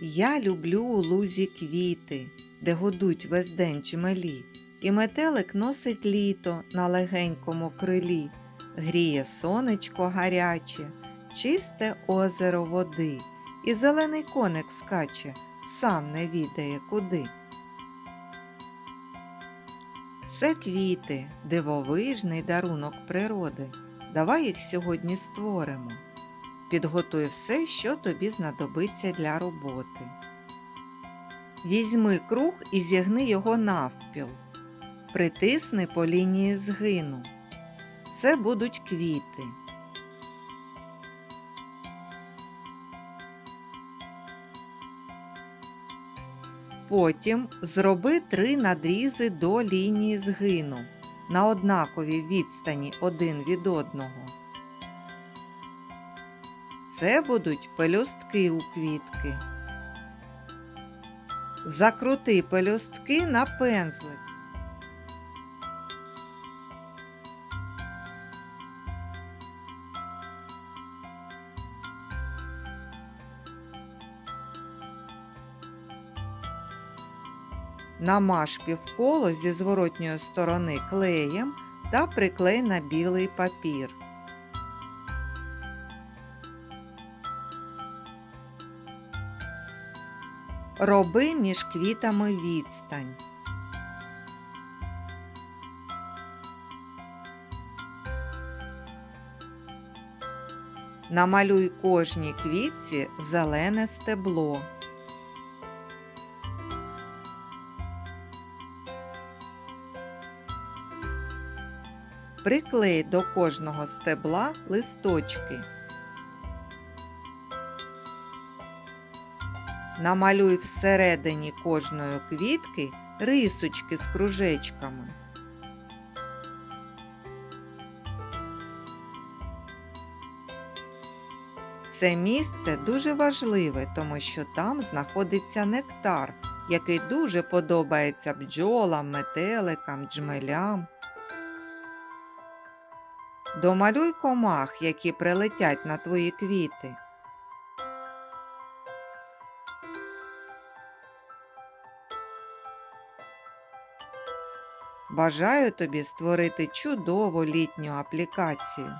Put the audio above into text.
Я люблю у лузі квіти, де гудуть весь день чмелі, і метелик носить літо на легенькому крилі, гріє сонечко гаряче, чисте озеро води, і зелений коник скаче, сам не відає куди. Це квіти, дивовижний дарунок природи. Давай їх сьогодні створимо. Підготуй все, що тобі знадобиться для роботи. Візьми круг і зігни його навпіл. Притисни по лінії згину. Це будуть квіти. Потім зроби три надрізи до лінії згину на однаковій відстані один від одного. Це будуть пелюстки у квітки. Закрути пелюстки на пензлик. Намаж півколо зі зворотньої сторони клеєм та приклей на білий папір. Роби між квітами відстань. Намалюй кожній квітці зелене стебло. Приклей до кожного стебла листочки. Намалюй всередині кожної квітки рисочки з кружечками. Це місце дуже важливе, тому що там знаходиться нектар, який дуже подобається бджолам, метеликам, джмелям. Домалюй комах, які прилетять на твої квіти. Бажаю тобі створити чудову літню аплікацію.